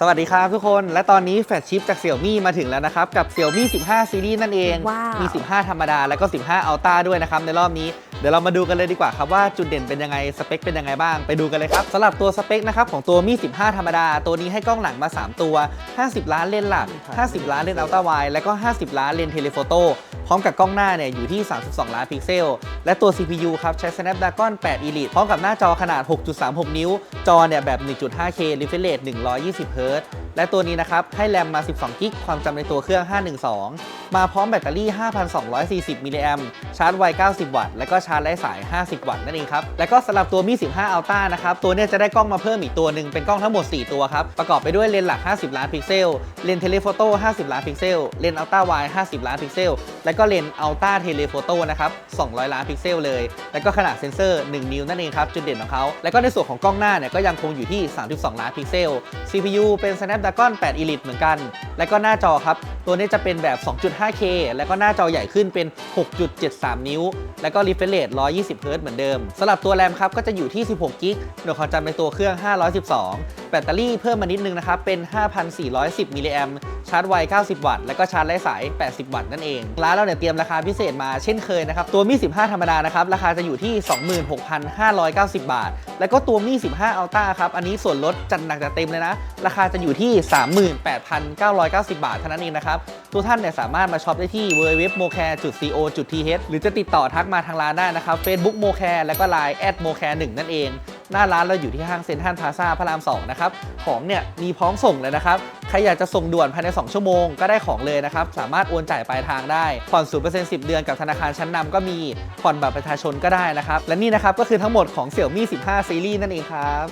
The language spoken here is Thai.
สวัสดีครับทุกคน และตอนนี้แฟลชชิปจาก Xiaomi มาถึงแล้วนะครับ กับ Xiaomi 15 ซีรีส์นั่นเองว้าวมี 15 ธรรมดา แล้วก็ 15 Ultra ด้วยนะครับ ในรอบนี้เดี๋ยวเรามาดูกันเลยดีกว่าครับว่าจุดเด่นเป็นยังไงสเปคเป็นยังไงบ้างไปดูกันเลยครับสำหรับตัวสเปคนะครับของตัวมี 15 ธรรมดา ตัวนี้ให้กล้องหลังมา 3 ตัว 50 ล้านเลนส์หลัก 50 ล้านเลนส์ Ultra Wide แล้วก็ 50 ล้านเลนส์เทเลโฟโต้พร้อมกับกล้องหน้าเนี่ยอยู่ที่ 32 ล้านพิกเซล และตัว CPU ครับใช้ Snapdragon 8 Elite พร้อมกับหน้าจอขนาด 6.36 นิ้ว จอเนี่ยแบบ 1.5K refresh rate 120 Hz และตัวนี้นะครับให้แรมมา 12 กิก ความจำในตัวเครื่อง 512 มาพร้อมแบตเตอรี่ 5,240 มิลลิแอมชาร์จไว 90 วัตต์ และก็ชาร์จไร้สาย 50 วัตต์นั่นเองครับ และก็สำหรับตัวมี 15 Ultra นะครับ ตัวเนี้ยจะได้กล้องมาเพิ่มอีกตัวหนึ่งเป็นกล้องทั้งหมด 4 ตัวครับ ประกอบไปด้วยเลนส์หลัก 50 ล้านพิกเซล เลนส์เทเลโฟโต้ 50 ล้านพิกเซล เลนส์อัลต้าไว50 ล้านพิกเซล และก็เลนส์อัลต้าเทเลโฟโต้นะครับ 200 ล้านพิกเซลเลย แล้วก็ขนาดเซ็นเซอร์ 1 นิ้วนั่นเองครับ จุดเด่นของเขา แล้วก็ในส่วนของกล้องหน้าเนี่ยก็ยังคงอยู่ที่ 32 ล้านพิกเซล CPU เป็น Snapdragon 8 Elite เหมือนกัน แล้วก็หน้าจอครับ ตัวนี้จะเป็นแบบ 2.5K แล้วก็หน้าจอใหญ่ขึ้นเป็น 6.73 นิ้ว แล้วก็ refresh rate 120 Hz เหมือนเดิมสำหรับตัวแรมครับก็จะอยู่ที่ 16กิกหน่วยความจำในตัวเครื่อง 512แบตเตอรี่เพิ่มมานิดนึงนะครับเป็น 5,410 มิลลิแอมชาร์จไว 90 วัตต์ แล้วก็ชาร์จไร้สาย 80 วัตต์นั่นเอง ร้านเราเนี่ยเตรียมราคาพิเศษมาเช่นเคยนะครับ ตัวมี 15 ธรรมดานะครับ ราคาจะอยู่ที่ 26,590 บาท แล้วก็ตัวมี 15 Ultra ครับ อันนี้ส่วนลดจัดหนักจัดเต็มเลยนะ ราคาจะอยู่ที่ 38,990 บาทเท่านั้นเองนะครับทุกท่านเนี่ยสามารถมาช็อปได้ที่ www.mocare.co.th หรือจะติดต่อทักมาทางร้านได้นะครับ Facebook mocare แล้วก็ Line @mocare 1นั่นเอง หน้าร้านเราอยู่ที่ห้างเซ็นทรัลพลาซาพระราม2นะครับ ของเนี่ยมีพร้อมส่งเลยนะครับ ใครอยากจะส่งด่วนภายใน 2 ชั่วโมงก็ได้ของเลยนะครับ สามารถโอนจ่ายปลายทางได้ ผ่อน 0% 10 เดือนกับธนาคารชั้นนำก็มี ผ่อนบัตรประชาชนก็ได้นะครับ และนี่นะครับก็คือทั้งหมดของ Xiaomi 15ซีรีส์นั่นเองครับ